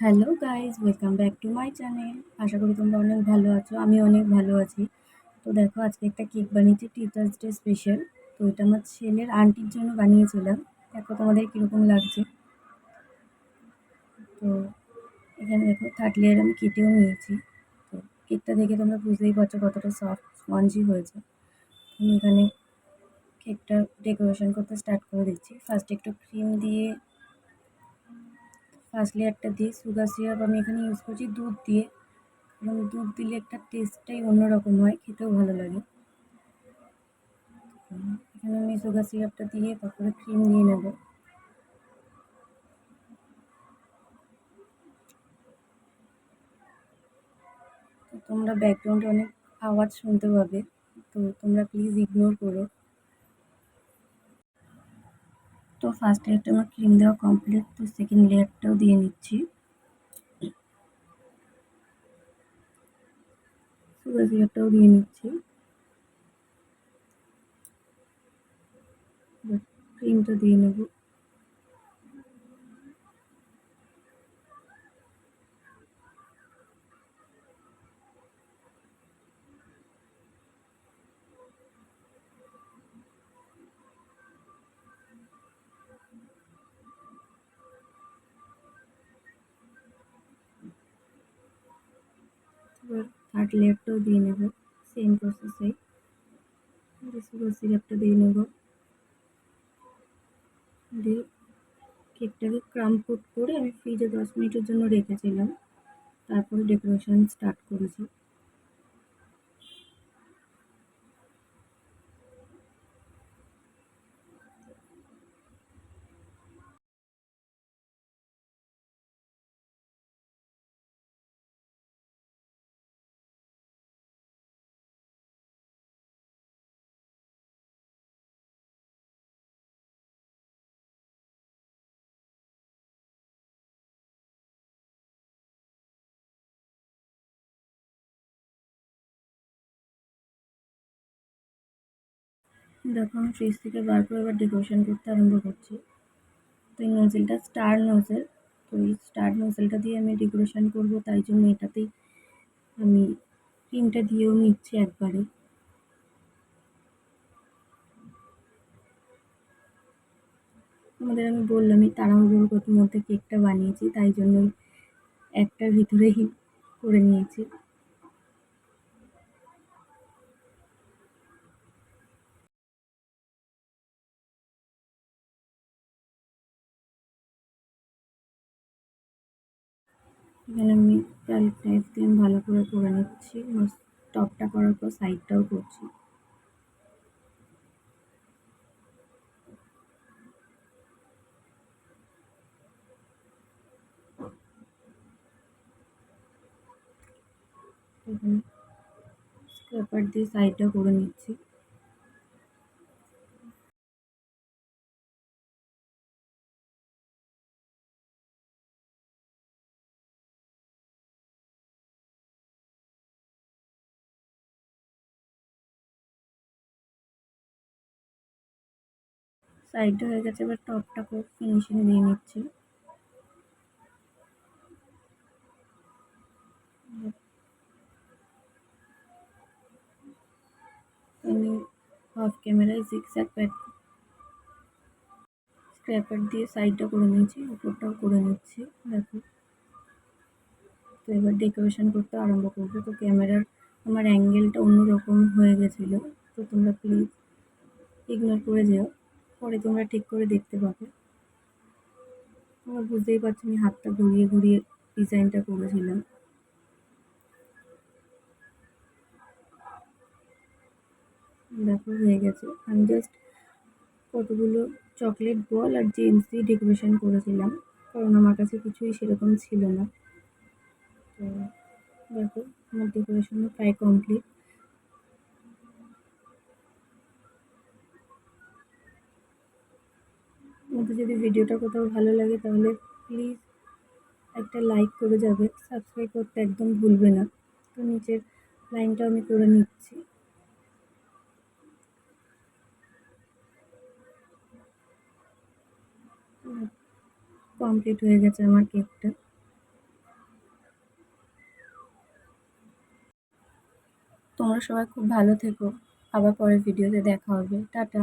Hello guys welcome back to my channel আশা করি তোমরা অনেক ভালো আছো। আমি অনেক ভালো আছি। তো দেখো, আজকে একটা কেক বানিয়েছি টিচার্স ডে স্পেশাল তো এটা আমার ছেলের আন্টির জন্য বানিয়েছিলাম। দেখো তোমাদের কীরকম লাগছে। তো এখানে দেখো থার্ড লেয়ার আমি কেটেও নিয়েছি। তো কেকটা দেখে তোমরা বুঝতেই পারছ কতটা সফট স্পঞ্জি হয়েছে। আমি এখানে কেকটা ডেকোরেশন করতে স্টার্ট করে দিচ্ছি। ফার্স্ট একটু ক্রিম দিয়ে ফার্স্ট লেয়ারটা দিয়ে সুগার সিরাপ আমি এখানে ইউজ করছি দুধ দিয়ে। কারণ দুধ দিলে একটা টেস্টটাই অন্যরকম হয়, খেতেও ভালো লাগে। এখানে আমি সুগার সিরাপটা দিয়ে তারপরে ক্রিম দিয়ে নেব। তোমরা ব্যাকগ্রাউন্ডে অনেক আওয়াজ শুনতে পাবে, তো তোমরা প্লিজ ইগনোর করো। তো ফার্স্ট লেয়ারটা আমার ক্রিম দেওয়া কমপ্লিট তো সেকেন্ড লেয়ারটাও দিয়ে নিচ্ছি। সুগার সিরাপটাও দিয়ে নিচ্ছি। ক্রিমটা দিয়ে নেব। এবার থার্ড লেয়ারটাও দিয়ে নেব সেম প্রসেসে সুগার সিরাপটা দিয়ে নেব। দিয়ে কেকটাকে ক্রাম কোট করে আমি ফ্রিজে দশ মিনিটের জন্য রেখেছিলাম। তারপরে ডেকোরেশন স্টার্ট করেছি। দেখো আমি ফ্রিজ থেকে বার করে এবার ডেকোরেশন করতে আরম্ভ করছি। তো এই নজেলটা স্টার নজেল তো এই স্টার নজেলটা দিয়ে আমি ডেকোরেশন করব, তাই জন্য এটাতেই আমি ক্রিমটা দিয়েও নিচ্ছি একবারে। আমাদের আমি বললামই তাড়াহুড়োর গতির মধ্যে কেকটা বানিয়েছি, তাই জন্যই একটার ভিতরেই করে নিয়েছি। এখানে আমি গার্লিক নাইফ দিয়ে ভালো করে করে নিচ্ছি। টপটা করার পর সাইডটাও করছি। স্ক্র্যাপার দিয়ে সাইডটা করে নিচ্ছি। সাইডটা হয়ে গেছে, এবার টপটা খুব ফিনিশিং দিয়ে নিচ্ছি। আমি হাফ ক্যামেরায় জিগজ্যাগ প্যাড স্ক্র্যাপার দিয়ে সাইডটা করে নিয়েছি, উপরটাও করে নিচ্ছি, দেখো। তো এবার ডেকোরেশন করতে আরম্ভ করব। তো ক্যামেরার আমার অ্যাঙ্গেলটা অন্যরকম হয়ে গেছিল, তো তোমরা প্লিজ ইগনোর করে যেও। পরে তোমরা ঠিক করে দেখতে পাবে। তোমরা বুঝতেই পারছ আমি হাতটা ঘুরিয়ে ঘুরিয়ে ডিজাইনটা করেছিলাম। দেখো, হয়ে গেছে। আমি জাস্ট কতগুলো চকলেট বল আর জেমস দিয়ে ডেকোরেশন করেছিলাম, কারণ আমার কাছে কিছুই সেরকম ছিল না। তো দেখো, আমার ডেকোরেশনও প্রায় কমপ্লিট কিন্তু যদি ভিডিওটা কোথাও ভালো লাগে তাহলে প্লিজ একটা লাইক করে যাবে। সাবস্ক্রাইব করতে একদম ভুলবে না। তো নিচের লাইনটা আমি করে নিচ্ছি। কমপ্লিট হয়ে গেছে আমার কেকটা তোমরা সবাই খুব ভালো থেকো। আবার পরের ভিডিওতে দেখা হবে। টাটা।